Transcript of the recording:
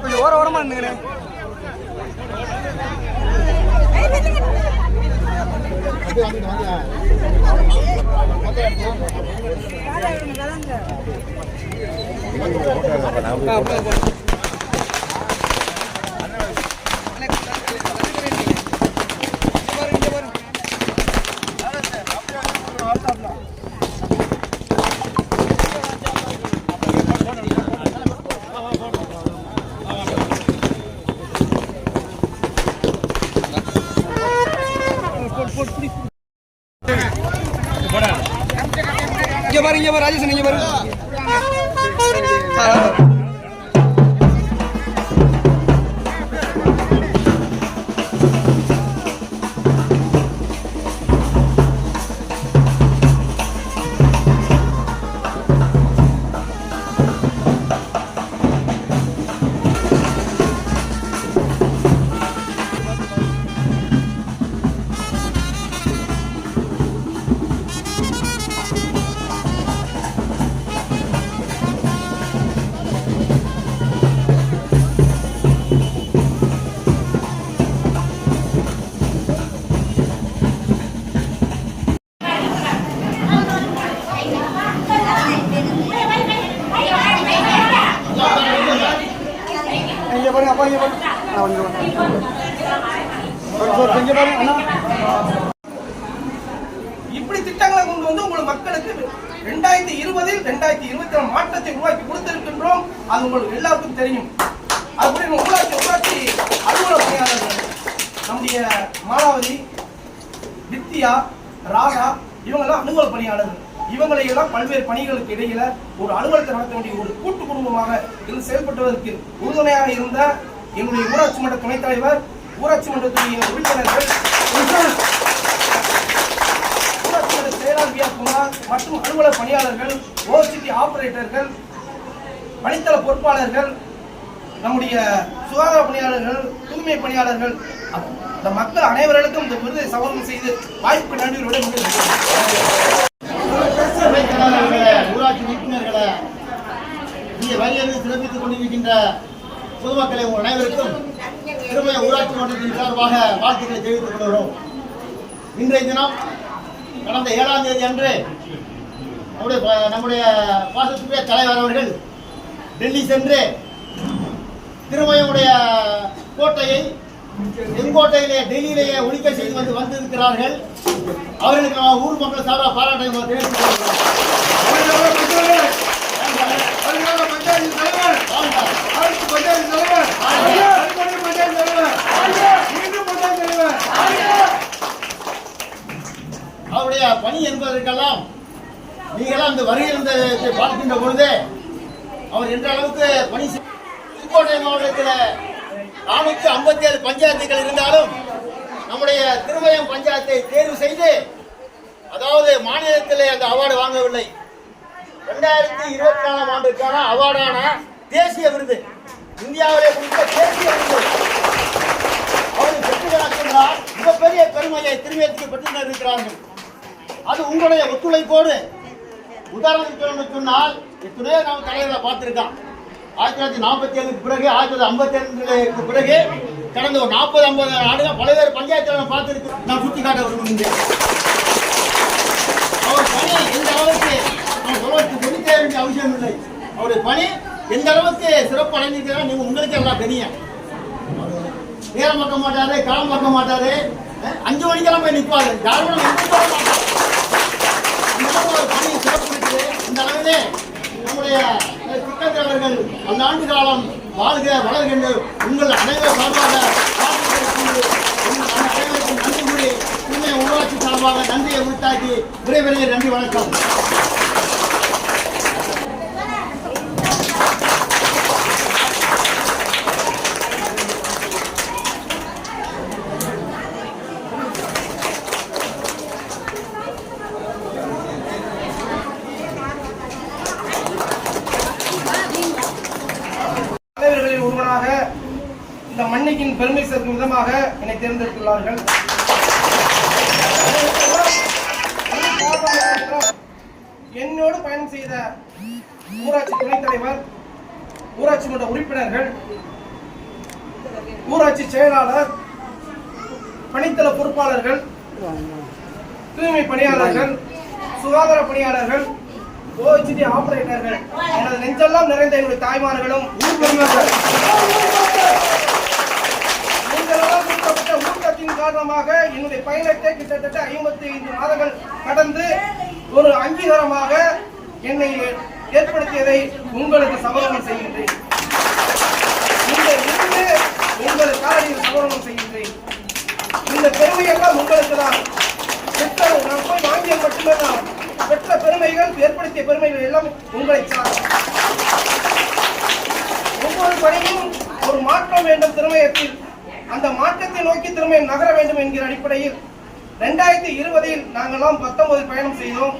கொஞ்சம் ஓர ஓரமாக இருந்துங்கண்ணே இங்க பாரு இங்க பாருங்க அப்பா இங்க பாருங்க பாருங்க அண்ணா இப்படி திட்டங்களை கொண்டு வந்து உங்கள் மக்களுக்கு ரெண்டாயிரத்தி இருபதில் ரெண்டாயிரத்தி இருபத்தி நாலு மாற்றத்தை உருவாக்கி கொடுத்திருக்கின்றோம். அது உங்களுக்கு எல்லாருக்கும் தெரியும். அதுபடி உள்ளாட்சி ஊராட்சி அலுவலக பணியாளர்கள் நம்முடைய மாலாவதி வித்யா ராதா இவங்கெல்லாம் அலுவல் பணியாளர்கள். இவங்களை எல்லாம் பல்வேறு பணிகளுக்கு இடையில ஒரு அலுவலகத்தை நடத்த வேண்டிய ஒரு கூட்டு குடும்பமாக இருந்து செயல்பட்டுவதற்கு உறுதுணையாக இருந்த எங்களுடைய ஊராட்சி மன்ற துணைத் தலைவர் ஊராட்சி மன்றத்துடைய உறுப்பினர்கள் ஊராட்சி மன்ற செயலாளர் குமார் மற்றும் அலுவலக பணியாளர்கள் ஓசிடி ஆபரேட்டர்கள் வழித்தள பொறுப்பாளர்கள் நம்முடைய சுகாதார பணியாளர்கள் தூய்மை பணியாளர்கள் இந்த மக்கள் அனைவர்களுக்கும் இந்த விருதை சமர்ப்பணம் செய்து வாய்ப்பு நன்றியோடு ஊராட்சி உறுப்பினர்களே இங்கே வரியறிந்து சிறப்பித்துக் கொண்டிருக்கின்ற பொதுமக்களை உங்கள் அனைவருக்கும் திருமய ஊராட்சி மன்றத்தின் சார்பாக வாழ்த்துக்களை தெரிவித்துக் கொள்கிறோம். இன்றைய தினம் கடந்த ஏழாம் தேதி அன்று நம்முடைய ப- நம்முடைய பாசத்துடைய தலைவர் அவர்கள் டெல்லி சென்று திருமயமுடைய கோட்டையை செங்கோட்டையிலே டெல்லியிலேயே ஒழிக்க செய்து வந்து வந்திருக்கிறார்கள். அவர்களுக்கு நான் ஊர் மக்கள் சார்பாக பாராட்டை. அவருடைய பணி என்பதற்கெல்லாம் நீங்களாம் அந்த வருகின்ற பார்க்கின்ற பொழுது அவர் எந்த அளவுக்கு பணி புதுக்கோட்டை மாவட்டத்தில் நானூற்றி ஐம்பத்தி ஏழு பஞ்சாயத்துகள் இருந்தாலும் நம்முடைய திருமயம் பஞ்சாயத்தை தேர்வு செய்து அதாவது மாநிலத்திலே அந்த அவார்டு வாங்கவில்லை. ரெண்டாயிரத்தி இருபத்தி நாலாம் ஆண்டுக்கான அவார்டான தேசிய விருது இந்தியாவிலே கொடுத்த தேசிய விருது. அவர்கள் பெற்றுகிறார் மிகப்பெரிய பெருமையை திருமயத்துக்கு பெற்று இருக்கிறார்கள் அது உங்களுடைய ஒத்துழைப்போடு உதாரணத்துக்கு சொன்னால் எத்தனையோ நாம் தலைவரை பார்த்துருக்கான் ஆயிரத்தி தொள்ளாயிரத்தி நாற்பத்தி ஏழுக்கு பிறகு ஆயிரத்தி தொள்ளாயிரத்தி ஐம்பத்தி ரெண்டுக்கு பிறகு கடந்த ஒரு நாற்பது ஐம்பது ஆண்டுகள் பல்வேறு பஞ்சாயத்து நான் பார்த்துருக்கு நான் சுட்டி காட்ட விரும்புகிறேன் அவர் பணி எந்த அளவுக்கு நான் சொல்வதற்கு சொல்லித்தே வேண்டிய அவசியம் இல்லை. அவருடைய பணி எந்த அளவுக்கு சிறப்பு அடைஞ்சிருக்கிறா நீங்க உங்களுக்கு எல்லாம் தெரியும். நேரம் பார்க்க மாட்டாரு காலம் பார்க்க மாட்டாரு. அஞ்சு மணிக்கெல்லாம் போய் நிற்பாரு. யாரும் அந்த அளவுக்கு ஒரு பணி சிறப்பு இருக்குது இந்த அளவிலே நம்முடைய சுக்கத்தை அவர்கள் அந்த ஆண்டு காலம் வாழ்க வளர்க உங்கள் அனைவர் சார்பாக அனைவருக்கும் நன்றி கூறி உண்மை ஊராட்சி சார்பாக நன்றியை உரித்தாக்கி விரைவிலேயே நன்றி வணக்கம். அன்னைக்கின் பெருமை சேர்க்கும் விதமாக என்னை தேர்ந்தெடுத்துள்ளார்கள். என்னோடு பயணம் செய்த ஊராட்சி துணைத் தலைவர் ஊராட்சி மன்ற உறுப்பினர்கள் ஊராட்சி செயலாளர் பணித்தள பொறுப்பாளர்கள் தூய்மை பணியாளர்கள் சுகாதார பணியாளர்கள் ஓஹெச்டி ஆபரேட்டர்கள் எனது நெஞ்செல்லாம் நிறைந்த என்னுடைய தாய்மார்களும் பயணத்தை கிட்டத்தட்ட ஐம்பத்தி ஐந்து மாதங்கள் கடந்து ஒரு அங்கீகாரமாக என்னை ஏற்படுத்தியதை உங்களுக்கு சமரணம் செய்கின்றேன். இந்த இருந்து உங்கள் காலையில் சமரணம் செய்கின்றேன். இந்த பெருமையெல்லாம் உங்களுக்கு தான். பெற்ற நான் போய் வாங்கியது மட்டுமே தான். பெற்ற பெருமைகள் ஏற்படுத்திய பெருமைகள் எல்லாம் உங்களை சார் ஒவ்வொரு பணியும் ஒரு மாற்றம் வேண்டும் திறமையத்தில் அந்த மாற்றத்தை நோக்கி திரும்ப நகர வேண்டும் என்கிற அடிப்படையில் ரெண்டாயிரத்தி இருபதில் நாங்கெல்லாம் பத்தொன்பது பயணம் செய்தோம்.